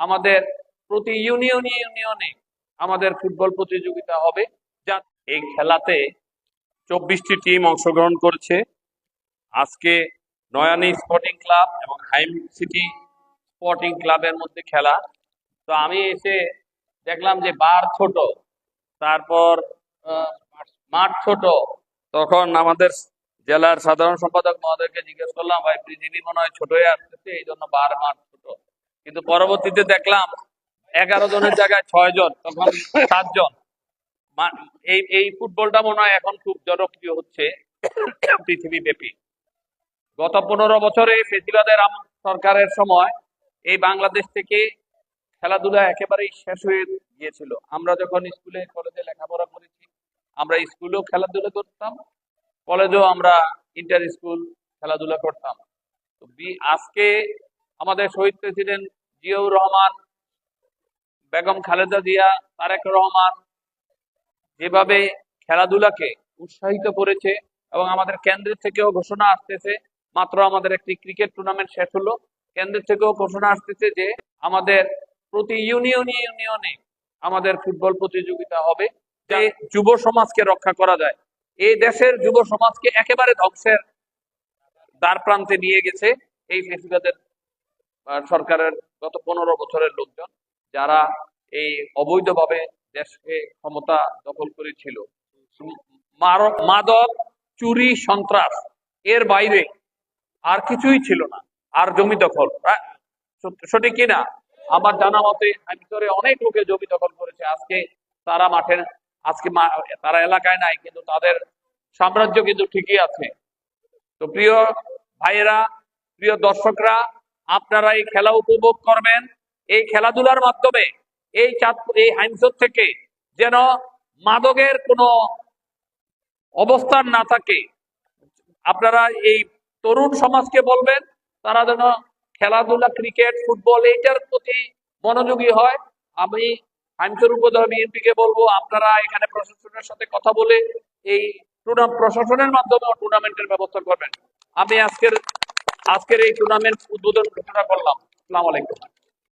আমাদের প্রতি ইউনিয়ন ইউনিয়নে আমাদের ফুটবল প্রতিযোগিতা হবে, যা এই খেলাতে চব্বিশটি টিম অংশগ্রহণ করছে। আজকে নয়ানি স্পোর্টিং ক্লাব এবং হাইম সিটি স্পোর্টিং ক্লাবের মধ্যে খেলা। তো আমি এসে দেখলাম যে বার ছোট, তারপর মাঠ ছোট। তখন আমাদের জেলার সাধারণ সম্পাদক মহোদয়কে জিজ্ঞেস করলাম, ভাই, পৃথিবী মনে হয় ছোট হয়ে আসতেছে এই জন্য বার মাঠ কিন্তু পরবর্তীতে দেখলাম এগারো জনের জায়গায় ছয় জন, তখন সাতজন এই এই ফুটবলটা মনে হয় এখন খুব জনপ্রিয় হচ্ছে পৃথিবী ব্যাপী গত পনেরো বছরে ফেসিবাদের সরকারের সময় এই বাংলাদেশ থেকে খেলাধুলা একেবারেই শেষ হয়ে গিয়েছিল। আমরা যখন স্কুলে, কলেজে লেখাপড়া করেছি, আমরা স্কুলেও খেলাধুলা করতাম, কলেজেও আমরা ইন্টার স্কুল খেলাধুলা করতাম। আজকে আমাদের শহীদ প্রেসিডেন্ট জিয়াউর রহমান, বেগম খালেদা জিয়া, তারেক রহমান যেভাবে খেলাধুলাকে উৎসাহিত করেছে এবং আমাদের কেন্দ্রের থেকেও ঘোষণা আসতেছে, মাত্র আমাদের একটি ক্রিকেট টুর্নামেন্ট শেষ হলো, কেন্দ্রের থেকেও ঘোষণা আসতেছে যে আমাদের প্রতি ইউনিয়নে ইউনিয়নে আমাদের ফুটবল প্রতিযোগিতা হবে, যে যুব সমাজকে রক্ষা করা যায়। এই দেশের যুব সমাজকে একেবারে ধ্বংসের দ্বার প্রান্তে নিয়ে গেছে এই ফেসিবাদের সরকারের গত পনেরো বছরের লোকজন যারা এই অবৈধভাবে দেশকে ক্ষমতা দখল করেছিল। মাদক, চুরি, সন্ত্রাস, এর বাইরে আর কিছুই ছিল না। আর জমি দখল সত্য- সঠিক কিনা আমার জানা মতে ভিতরে অনেক লোকে জমি দখল করেছে। আজকে তারা মাঠে, আজকে তারা এলাকায় নাই, কিন্তু তাদের সাম্রাজ্য কিন্তু ঠিকই আছে। তো প্রিয় ভাইয়েরা, প্রিয় দর্শকরা আপনারা এই খেলা উপভোগ করবেন। এই খেলাধুলার মাধ্যমে এই এই হাইমসর থেকে যেন মাদকের কোনো অবস্থান না থাকে। আপনারা এই তরুণ সমাজকে বলবেন, তারা যেন খেলাধুলা, ক্রিকেট, ফুটবল, এইটার প্রতি মনোযোগী হয়। আমি হাইমসর উপজেলা বিএনপি কে বলব, আপনারা এখানে প্রশাসনের সাথে কথা বলে এই প্রশাসনের মাধ্যমে টুর্নামেন্টের ব্যবস্থা করবেন। আমি আজকের আজকের এই টুর্নামেন্ট উদ্বোধন ঘোষণা করলাম। আসসালামু আলাইকুম।